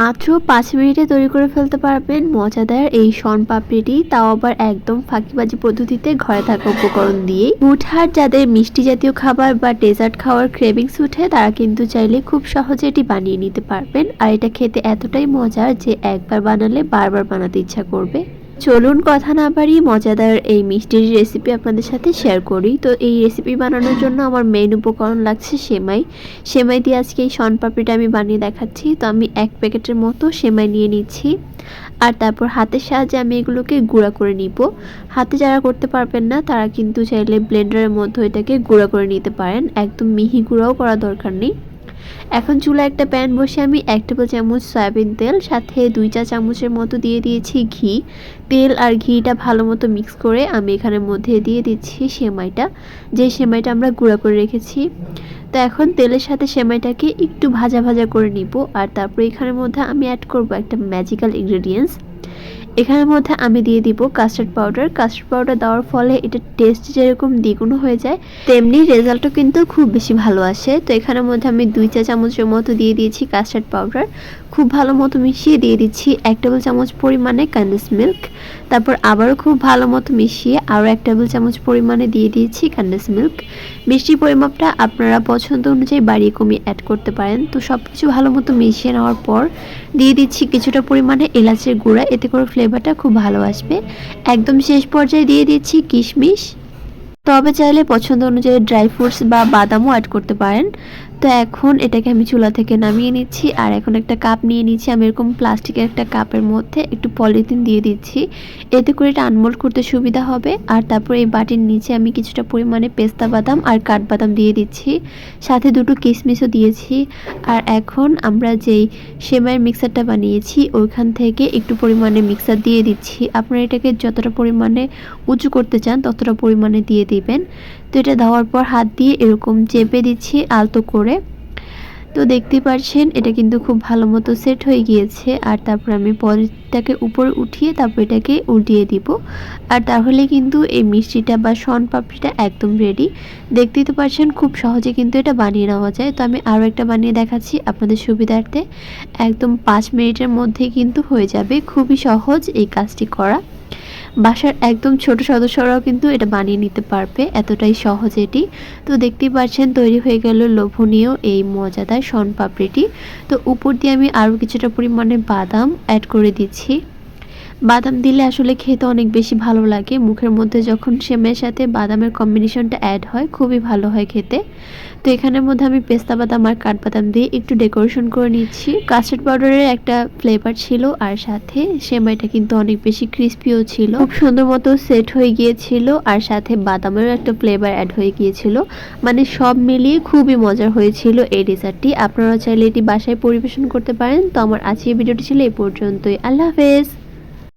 মাত্র পাঁচ মিনিটে তৈরি করে ফেলতে পারবেন। মজাদার এই শন পাপড়িটি, তাও আবার একদম ফাঁকিবাজি পদ্ধতিতে ঘরে থাকা উপকরণ দিয়ে উঠার যাদের মিষ্টি জাতীয় খাবার বা ডেজার্ট খাওয়ার ক্রেভিংস উঠে, তারা কিন্তু চাইলে খুব সহজে এটি বানিয়ে নিতে পারবেন। আর এটা খেতে এতটাই মজার যে একবার বানালে বারবার বানাতে ইচ্ছা করবে। চলুন কথা না বাড়িয়ে মজাদার এই মিষ্টির রেসিপি আপনাদের সাথে শেয়ার করি। তো এই রেসিপি বানানোর জন্য আমার মেন উপকরণ লাগছে সেমাই। সেমাই দিয়ে আজকে এই শনপাপড়িটা আমি বানিয়ে দেখাচ্ছি। তো আমি এক প্যাকেটের মতো সেমাই নিয়ে নিচ্ছি। আর তারপর হাতের সাহায্যে আমি এগুলোকে গুঁড়া করে নিব। হাতে যারা করতে পারবেন না, তারা কিন্তু চাইলে ব্লেন্ডারের মধ্যে এটাকে গুঁড়া করে নিতে পারেন। একদম মিহি গুঁড়াও করা দরকার নেই। এখন চুলা একটা প্যান বসে আমি এক টেবিল চামচ সয়াবিন তেল, সাথে দুই চা চামচের মতো দিয়ে দিয়েছি ঘি। তেল আর ঘিটা ভালো মতো মিক্স করে আমি এখানের মধ্যে দিয়ে দিচ্ছি সেমাইটা। যে সেমাইটা আমরা গুঁড়া করে রেখেছি। তো এখন তেলের সাথে সেমাইটাকে একটু ভাজা ভাজা করে নিব, আর তারপরে এখানের মধ্যে আমি অ্যাড করব একটা ম্যাজিক্যাল ইনগ্রেডিয়েন্টস এখানের মধ্যে আমি দিয়ে দিব কাস্টার্ড পাউডার কাস্টার্ড পাউডার দেওয়ার ফলে এটা টেস্ট যেরকম দ্বিগুণ হয়ে যায়, তেমনি রেজাল্টও কিন্তু খুব বেশি ভালো আসে। তো এখানের মধ্যে আমি দুই চা চামচের মতো দিয়ে দিয়েছি কাস্টার্ড পাউডার খুব ভালো মতো মিশিয়ে দিয়ে দিচ্ছি এক টেবিল চামচ পরিমাণে কন্ডেন্স মিল্ক তারপর আবারও খুব ভালো মতো মিশিয়ে আরও এক টেবিল চামচ পরিমাণে দিয়ে দিয়েছি কন্ডেন্স মিল্ক মিষ্টির পরিমাপটা আপনারা পছন্দ অনুযায়ী বাড়িয়ে কমিয়ে অ্যাড করতে পারেন। তো সব কিছু ভালো মতো মিশিয়ে নেওয়ার পর দিয়ে দিচ্ছি কিছুটা পরিমাণে এলাচের গুঁড়া। এতে করে ফ্লেভারটা খুব ভালো আসবে। একদম শেষ পর্যায়ে দিয়ে দিচ্ছি কিশমিশ। তবে চাইলে পছন্দ অনুযায়ী ড্রাই ফ্রুটস বা বাদামও অ্যাড করতে পারেন। তো এখন এটাকে আমি চুলা থেকে নামিয়ে নিচ্ছি আর এখন একটা কাপ নিয়ে নিচ্ছি। আমি এরকম প্লাস্টিকের একটা কাপের মধ্যে একটু পলিথিন দিয়ে দিচ্ছি। এতে করে এটা আনমোল্ড করতে সুবিধা হবে। আর তারপর এই বাটির নিচে আমি কিছুটা পরিমাণে পেস্তা বাদাম আর কাঠবাদাম দিয়ে দিচ্ছি। সাথে দুটো কিশমিশও দিয়েছি। আর এখন আমরা যেই সেমাইয়ের মিক্সারটা বানিয়েছি, ওইখান থেকে একটু পরিমাণে মিক্সার দিয়ে দিচ্ছি। আপনারা এটাকে যতটা পরিমাণে উঁচু করতে চান, ততটা পরিমাণে দিয়ে দিবেন। তো এটা দেওয়ার পর হাত দিয়ে এরকম চেপে দিচ্ছি, আলতো করে। তো দেখতে পাচ্ছেন এটা কিন্তু খুব ভালো মতো সেট হয়ে গিয়েছে। আর তারপর আমি পরেরটাকে উপরে উঠিয়ে তারপর এটাকে উল্টিয়ে দিব। আর তাহলে কিন্তু এই মিষ্টিটা বা শন পাপড়িটা একদম রেডি দেখতেই তো পাচ্ছেন খুব সহজে কিন্তু এটা বানিয়ে নেওয়া যায়। তো আমি আরও একটা বানিয়ে দেখাচ্ছি আপনাদের সুবিধার্থে। একদম পাঁচ মিনিটের মধ্যে কিন্তু হয়ে যাবে। খুবই সহজ এই কাজটি করা। বাসার একদম ছোট সদস্যরাও কিন্তু এটা বানিয়ে নিতে পারবে, এতটাই সহজ এটি। তো দেখতেই পাচ্ছেন, তৈরি হয়ে গেল লোভনীয় এই মজাদার শন পাপড়িটি। তো উপর দিয়ে আমি আরও কিছুটা পরিমাণে বাদাম অ্যাড করে দিচ্ছি। বাদাম দিলে আসলে খেতে অনেক বেশি ভালো লাগে। মুখের মধ্যে যখন সেমের সাথে বাদামের কম্বিনেশনটা অ্যাড হয়, খুবই ভালো হয় খেতে। তো এখানের মধ্যে আমি পেস্তা বাদাম আর কাঠবাদাম দিয়ে একটু ডেকোরেশন করে নিচ্ছি। কাস্টার্ড পাউডারের একটা ফ্লেভার ছিল আর সাথে সেমাইটা কিন্তু অনেক বেশি ক্রিস্পিও ছিল। খুব সুন্দর মতো সেট হয়ে গিয়েছিল আর সাথে বাদামেরও একটা ফ্লেভার অ্যাড হয়ে গিয়েছিল। মানে সব মিলিয়ে খুবই মজার হয়েছিল এই ডেজার্টটি আপনারা চাইলে এটি বাসায় পরিবেশন করতে পারেন। তো আমার আজকের ভিডিওটি ছিল এই পর্যন্তই। আল্লাহ হাফেজ।